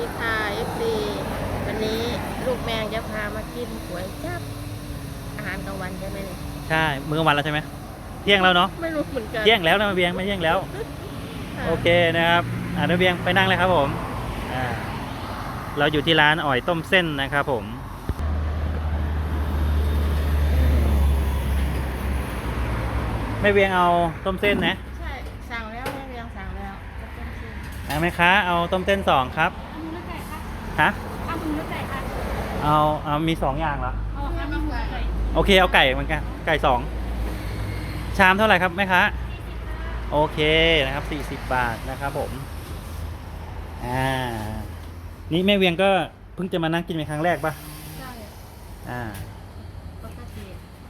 ดีค่ะ FC วันนี้ลูกแมงจะพามากินก๋วยจับอาหารกลางวันใช่ไหมเนี่ยใช่มื้อกลางวันแล้วใช่ไหมเที่ยงแล้วเนาะไม่รู้เหมือนกันเที่ยงแล้วนะมาเบียงไม่เที่ยงแล้วค่ะโอเคนะครับอ่านาเบียงไปนั่งเลยครับผมอ่าเราอยู่ที่ร้านอ่อยต้มเส้นนะครับผมแม่เวียงเอาต้มเส้นนะ ใช่ สั่งแล้วแม่เรียงสั่งแล้วจะเป็น ชื่ออ่าไหมคะ เอาต้มเส้นสองครับเอาหมูเนื้อไก่ค่ะฮะเอาหมูเนื้อไก่ค่ะเอาเอามีสองอย่างเหรอเอาค่ะเอาหมูเนื้อไก่โอเคเอาไก่เหมือนกันไก่สองชามเท่าไหร่ครับแม่ค้าโอเคนะครับสี่สิบบาทนะครับผมอ่านี่แม่เวียงก็เพิ่งจะมานั่งกินเป็นครั้งแรกปะใช่อ่าปกติ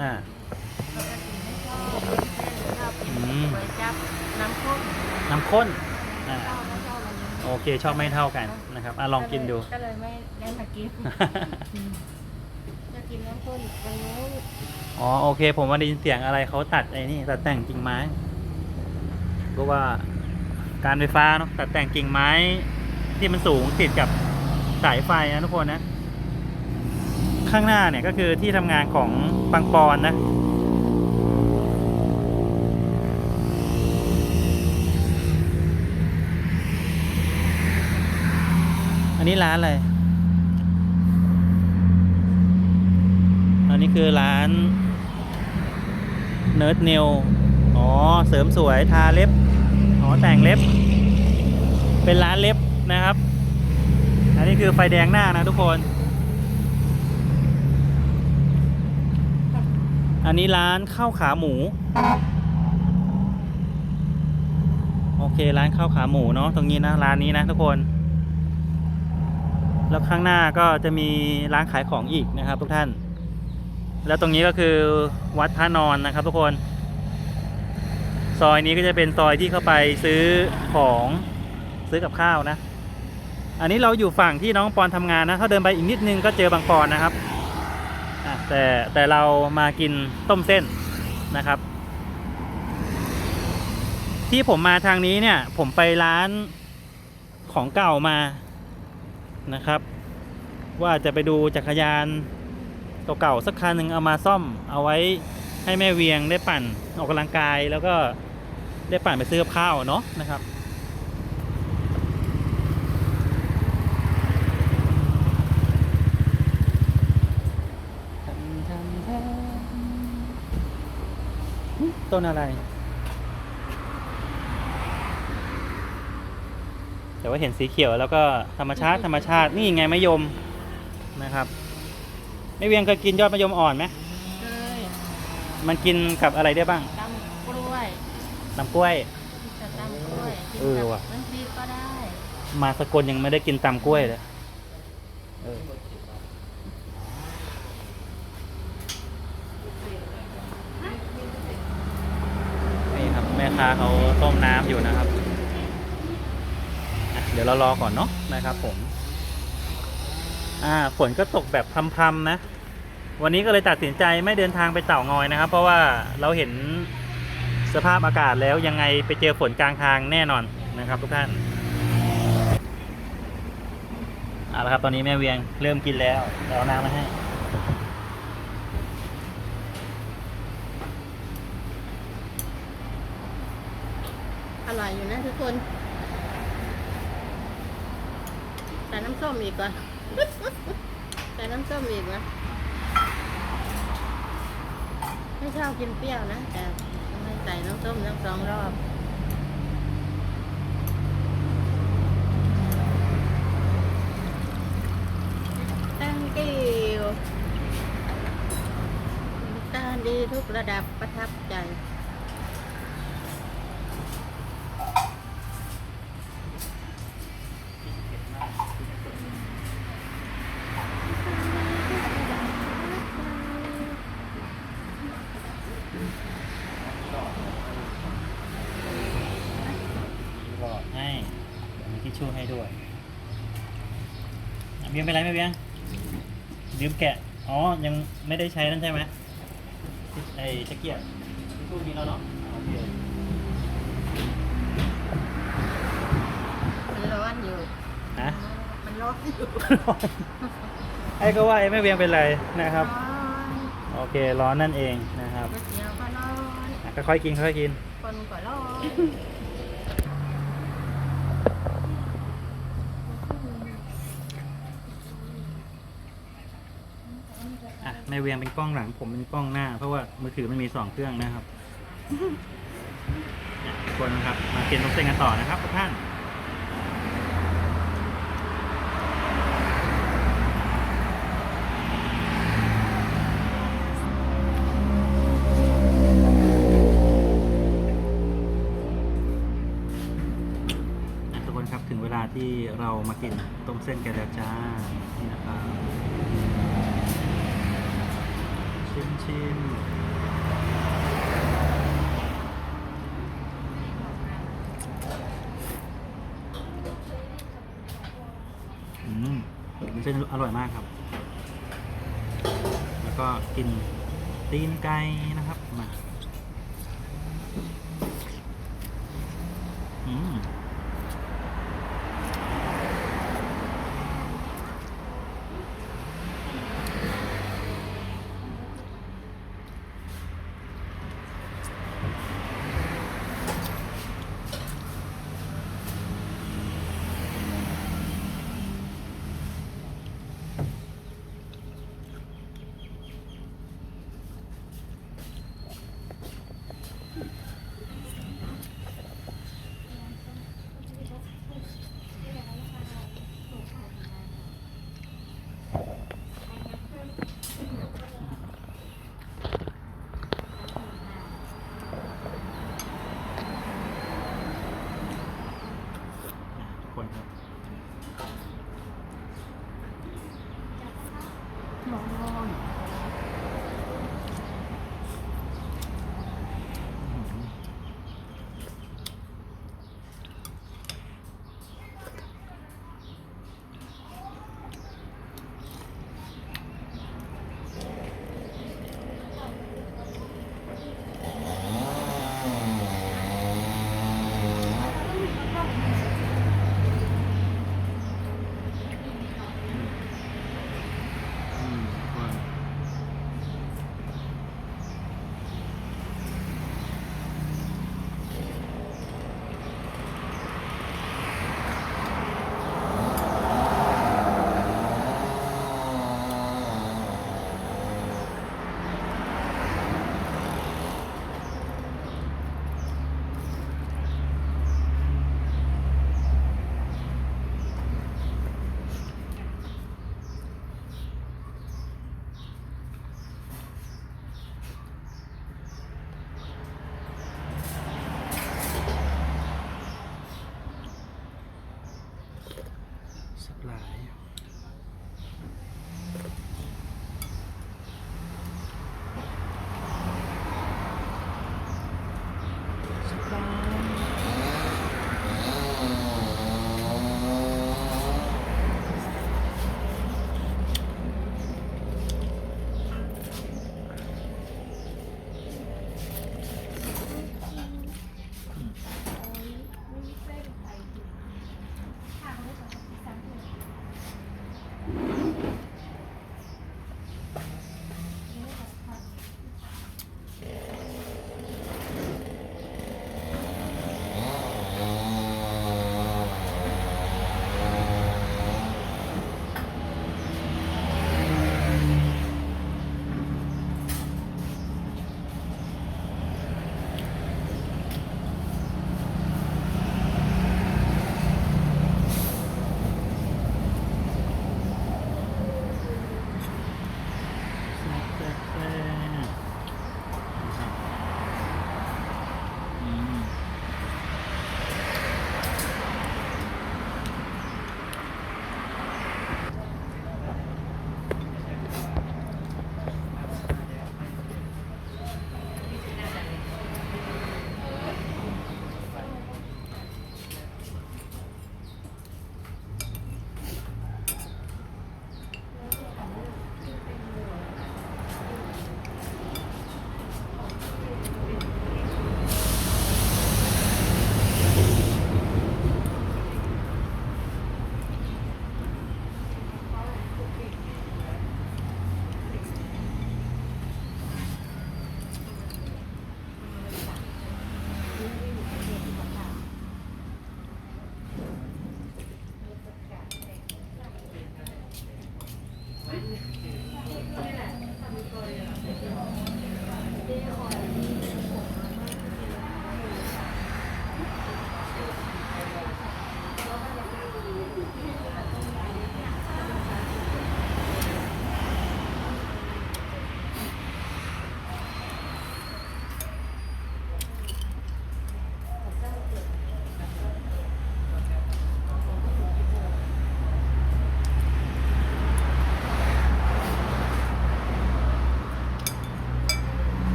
อ่าปกติไม่ชอบกินเส้นชอบกินอืมก๋วยจับน้ำข้นน้ำข้นอ่า โอเคชอบไม่เท่ากันนะครับอะลองกินดู ก็เลยไม่ได้มากินจะกินน้ำข้นตรงนู้นอ๋อโอเค ผมว่าได้ยินเสียงอะไรเขาตัดไอ้นี่ตัดแต่งกิ่งไม้เพราะว่าการไฟฟ้าเนาะตัดแต่งกิ่งไม้ที่มันสูงติดกับสายไฟนะทุกคนนะ ข้างหน้าเนี่ยก็คือที่ทำงานของปังปอนนะ นนี้ร้านอะไร อันนี้คือร้านเนิร์ดเนลอ๋อ เสริมสวยทาเล็บ อ๋อ แต่งเล็บ เป็นร้านเล็บนะครับ อันนี้คือไฟแดงหน้านะทุกคน อันนี้ร้านข้าวขาหมู โอเค ร้านข้าวขาหมูเนาะ ตรงนี้นะ ร้านนี้นะทุกคน แล้วข้างหน้าก็จะมีร้านขายของอีกนะครับ ทุกท่าน แล้วตรงนี้ก็คือวัดพระนอนนะครับ ทุกคน ซอยนี้ก็จะเป็นซอยที่เข้าไปซื้อของซื้อกับข้าวนะ อันนี้เราอยู่ฝั่งที่น้องปอนทำงานนะถ้าเดินไปอีกนิดนึงก็เจอบางปอนนะครับแต่แต่เรามากินต้มเส้นนะครับ ที่ผมมาทางนี้เนี่ย ผมไปร้านของเก่ามา นะครับ ว่าจะไปดูจักรยานเก่าๆสักคันหนึ่งเอามาซ่อมเอาไว้ให้แม่เวียงได้ปั่นออกกำลังกายแล้วก็ได้ปั่นไปซื้อข้าวเนาะนะครับต้นอะไร แต่ว่าเห็นสีเขียวแล้วก็ธรรมชาติธรรมชาตินี่ไงมะยมนะครับไม่เวียงเคยกินยอดมะยมอ่อนไหมเคยมันกินกับอะไรได้บ้างตำกล้วยน้ำกล้วยจะตำกล้วยกินเออกับว่ะน้ำพริกก็ได้มาสกลยังไม่ได้กินตำกล้วยเลยเออนี่ครับแม่ค้าเขาต้มน้ำอยู่นะครับอะ เดี๋ยวเรารอก่อนเนาะนะครับผม อ่าฝนก็ตกแบบพรำๆนะ วันนี้ก็เลยตัดสินใจไม่เดินทางไปเต่างอยนะครับ เพราะว่าเราเห็นสภาพอากาศแล้วยังไงไปเจอฝนกลางทางแน่นอนนะครับ ทุกท่านเอาละครับตอนนี้แม่เวียงเริ่มกินแล้วเดี๋ยวเอาน้ำมาให้อร่อยอยู่นะทุกคนใส่น้ำส้มอีกก่อนใส่น้ำส้มอีกนะไม่ชอบกินเปรี้ยวนะ แต่ไม่ใส่น้ำส้มทั้งสองรอบ thank you กาดีทุกระดับประทับใจ ชชู่ให้ด้วยอะเบียงเป็นไรไหมเบียงลืมแกะ อ๋อ ยังไม่ได้ใช้นั่นใช่ไหมไอ้ตะเกียบทิชชู่มีแล้วเนาะอะโอเคมันร้อนอยู่ฮะมันร้อนร้อนอยู่ไอ้ก็ว่าไอ้ไม่เวียงเป็นไรนะครับร้อนโอเค ร้อนนั่นเองนะครับก๋วยเตี๋ยวก็ร้อนอะค่อยๆกินค่อยๆกิน คนก็ร้อน อะแม่ เวียงเป็นกล้องหลัง ผมเป็นกล้องหน้า เพราะว่ามือถือมันมีสองเครื่องนะครับทุกคนนะครับมากินต้มเส้นกันต่อนะครับทุกท่านทุกคนครับถึงเวลาที่เรามากินต้มเส้นกันแล้วจ้านี่นะครับ ชิม อืมมันเส้นอร่อยมากครับ แล้วก็กินตีนไก่นะครับมา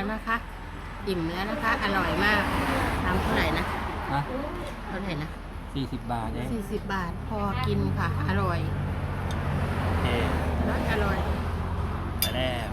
แล้วนะคะอิ่มแล้วนะคะ อร่อยมากทำเท่าไหร่นะนะเท่าไหร่นะสี่สิบบาทเองสี่สิบบาทพอกินค่ะ อร่อยโอเครสอร่อยไปแล้ว